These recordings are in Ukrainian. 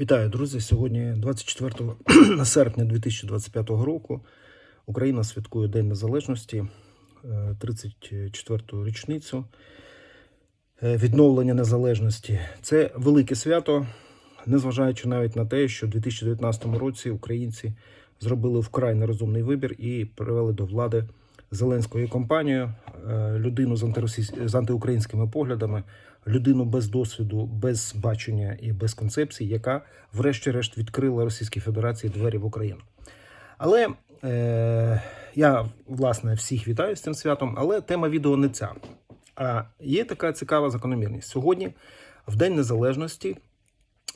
Вітаю, друзі! Сьогодні 24 серпня 2025 року Україна святкує День Незалежності, е, 34-ту річницю е, відновлення незалежності. Це велике свято, незважаючи навіть на те, що в 2019 році українці зробили вкрай нерозумний вибір і привели до влади Зеленською компанію, е, людину з, антиросійсь- з антиукраїнськими поглядами, людину без досвіду, без бачення і без концепції, яка, врешті-решт, відкрила Російській Федерації двері в Україну. Але е, я власне всіх вітаю з цим святом, але тема відео не ця. А є така цікава закономірність. Сьогодні, в День Незалежності,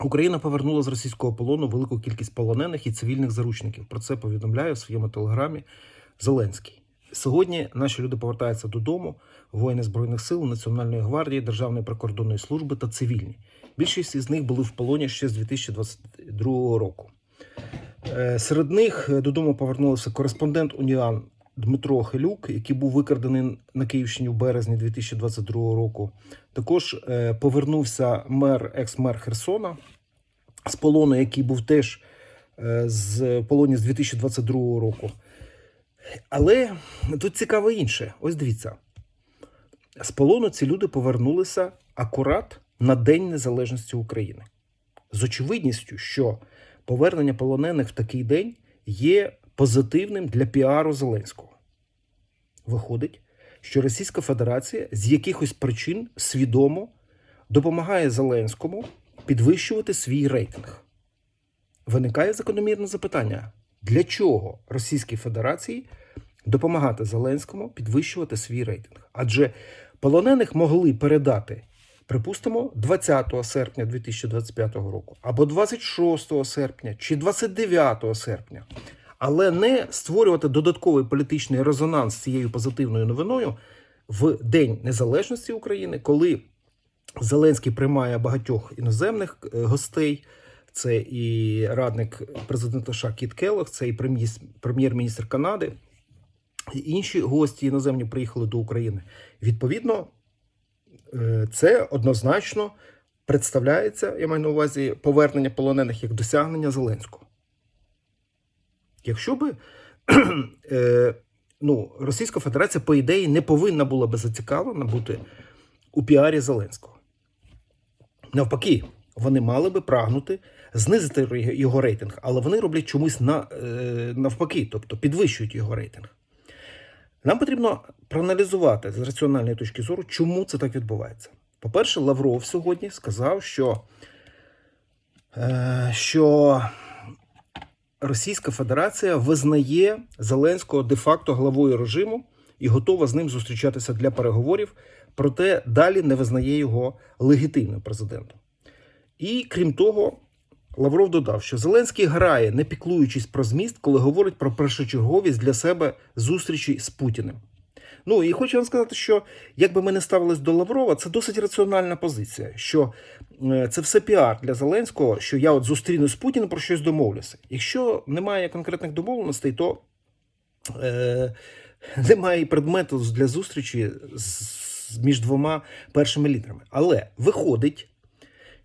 Україна повернула з російського полону велику кількість полонених і цивільних заручників. Про це повідомляє в своєму телеграмі Зеленський. Сьогодні наші люди повертаються додому, воїни Збройних сил, Національної гвардії, Державної прикордонної служби та цивільні. Більшість із них були в полоні ще з 2022 року. Е, Серед них е, додому повернулися кореспондент Уніан Дмитро Хилюк, який був викрадений на Київщині в березні 2022 року. Також е, повернувся мер, екс-мер Херсона з полону, який був теж з полоні з 2022 року. Але тут цікаво інше. Ось дивіться. З полону ці люди повернулися акурат на День Незалежності України. З очевидністю, що повернення полонених в такий день є позитивним для піару Зеленського. Виходить, що Російська Федерація з якихось причин свідомо допомагає Зеленському підвищувати свій рейтинг. Виникає закономірне запитання: для чого Російській Федерації допомагати Зеленському підвищувати свій рейтинг? Адже полонених могли передати, припустимо, 20 серпня 2025 року, або 26 серпня чи 29 серпня, але не створювати додатковий політичний резонанс з цією позитивною новиною в День Незалежності України, коли Зеленський приймає багатьох іноземних е, гостей. Це і радник президента США Кіт Келлог, це і прем'єр-міністр Канади. І інші гості іноземні приїхали до України. Відповідно, е, це однозначно представляється, я маю на увазі, повернення полонених як досягнення Зеленського. Якщо би е, ну, Російська Федерація, по ідеї, не повинна була би зацікавлена бути у піарі Зеленського. Навпаки, вони мали би прагнути знизити його рейтинг, але вони роблять чомусь на, е, навпаки, тобто підвищують його рейтинг. Нам потрібно проаналізувати з раціональної точки зору, чому це так відбувається. По-перше, Лавров сьогодні сказав, що, е, що Російська Федерація визнає Зеленського де-факто главою режиму і готова з ним зустрічатися для переговорів, проте далі не визнає його легітимним президентом. І крім того, Лавров додав, що Зеленський грає, не піклуючись про зміст, коли говорить про першочерговість для себе зустрічі з Путіним. Ну і хочу вам сказати, що як би ми не ставились до Лаврова, це досить раціональна позиція. Що е, це все піар для Зеленського, що я от зустрінусь з Путіним про щось домовлюся. Якщо немає конкретних домовленостей, то е, немає і предмету для зустрічі з, між двома першими лідерами. Але виходить,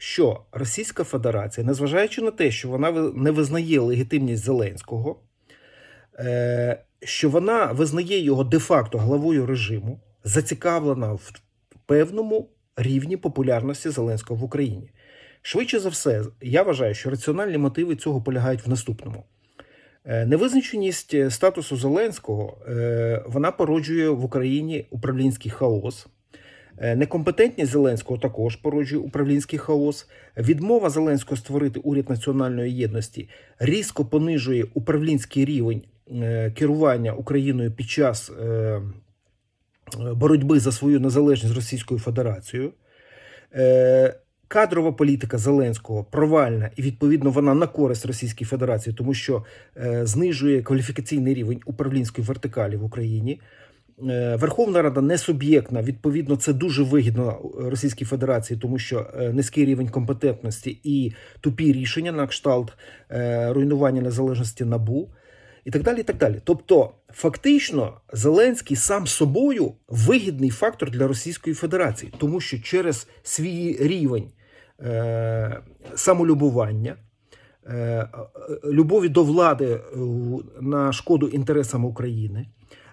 що Російська Федерація, незважаючи на те, що вона не визнає легітимність Зеленського, е, що вона визнає його де-факто главою режиму, зацікавлена в певному рівні популярності Зеленського в Україні. Швидше за все, я вважаю, що раціональні мотиви цього полягають в наступному. Е, Невизначеність е, статусу Зеленського вона породжує в Україні управлінський хаос. Е, Некомпетентність Зеленського також породжує управлінський хаос. Відмова Зеленського створити уряд національної єдності різко понижує управлінський рівень е, керування Україною під час е, боротьби за свою незалежність з Російською Федерацією. Кадрова політика Зеленського провальна, і відповідно вона на користь Російській Федерації, тому що е, знижує кваліфікаційний рівень управлінської вертикалі в Україні. Е, Верховна Рада не суб'єктна. Відповідно, це дуже вигідно Російській Федерації, тому що е, низький рівень компетентності і тупі рішення на кшталт е, руйнування незалежності набу. І так далі, і так далі. Тобто, фактично, Зеленський сам собою вигідний фактор для Російської Федерації, тому що через свій рівень самолюбування, любові до влади на шкоду інтересам України,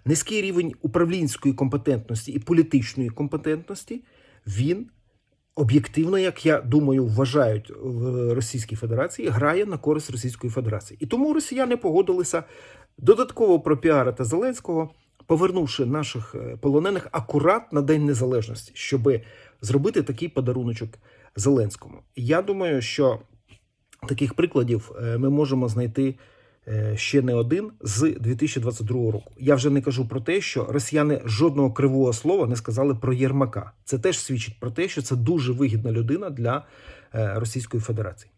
низький рівень управлінської компетентності і політичної компетентності, він об'єктивно, як я думаю, вважають в Російській Федерації, грає на користь Російської Федерації. І тому росіяни погодилися додатково пропіарити Зеленського, повернувши наших е, полонених акурат на День Незалежності, щоб зробити такий подаруночок Зеленському. Я думаю, що таких прикладів е, ми можемо знайти ще не один з 2022 року. Я вже не кажу про те, що росіяни жодного кривого слова не сказали про Єрмака. Це теж свідчить про те, що це дуже вигідна людина для е, Російської Федерації.